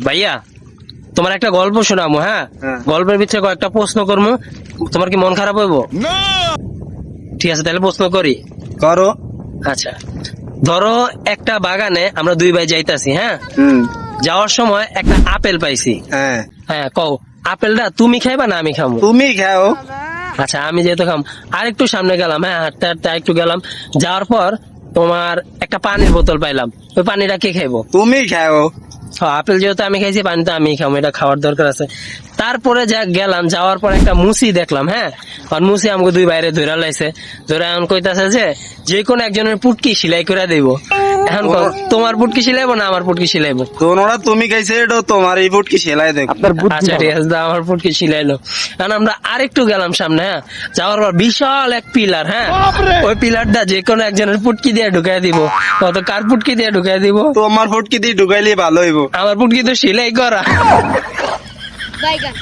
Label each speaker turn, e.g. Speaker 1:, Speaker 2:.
Speaker 1: ভাইয়া তোমার একটা গল্প শোনাবো হ্যাঁ?
Speaker 2: হ্যাঁ।
Speaker 1: গল্পের ভিতরে কয়েকটা প্রশ্ন করব তোমার কি মন খারাপ হইব? ঠিক আছে তাহলে প্রশ্ন করি।
Speaker 2: করো।
Speaker 1: আচ্ছা ধরো একটা বাগানে আমরা দুই ভাই যাইতাছি হ্যাঁ? যাওয়ার সময় একটা আপেল পাইছি।
Speaker 2: হ্যাঁ।
Speaker 1: হ্যাঁ কও আপেলটা তুমি খাইবা না আমি খাব
Speaker 2: তুমি খাও।
Speaker 1: আচ্ছা আমি যেহেতু খাম আরেকটু সামনে গেলাম হ্যাঁ হাঁটতে হাঁটতে একটু গেলাম যাওয়ার পর তোমার একটা পানির বোতল পাইলাম। ওই পানিটা কে খাইবো?
Speaker 2: তুমি খাও।
Speaker 1: আপেল যেহেতু আমি খাইছি পানি তো আমি খাব এটা খাওয়ার দরকার আছে। তারপরে যা গেলাম যাওয়ার পর একটা মুসি দেখলাম হ্যাঁ? আর মুসি আমাকে দুই বাইরে ধরে লাইছে। ধরে এমন কইতাছে যে যে কোনো একজনের পুটকি সিলাই করে দেব। এখন তোমার পুটকি সিলাইবো না আমার পুটকি সিলাইবো
Speaker 2: তোমরা তুমি খাইছে এটা তোমার এই ফুট কি সেলাই দেখ
Speaker 1: আচ্ছা ঠিক আছে দাও, আমার পুটকি সিলাইলো কারণ আমরা আরেকটু গেলাম সামনে হ্যাঁ? যাওয়ার পর বিশাল এক পিলার হ্যাঁ? ওই পিলারটা যে কোনো একজনের পুটকি দিয়ে ঢুকাই দিব। কত কার পুটকি দিয়ে ঢুকাই দিব?
Speaker 2: তোমার ফুট কি দিয়ে ঢুকাইলে ভালো হইব।
Speaker 1: আমার পুটকি তো সেলাই করা।
Speaker 3: বাইগান।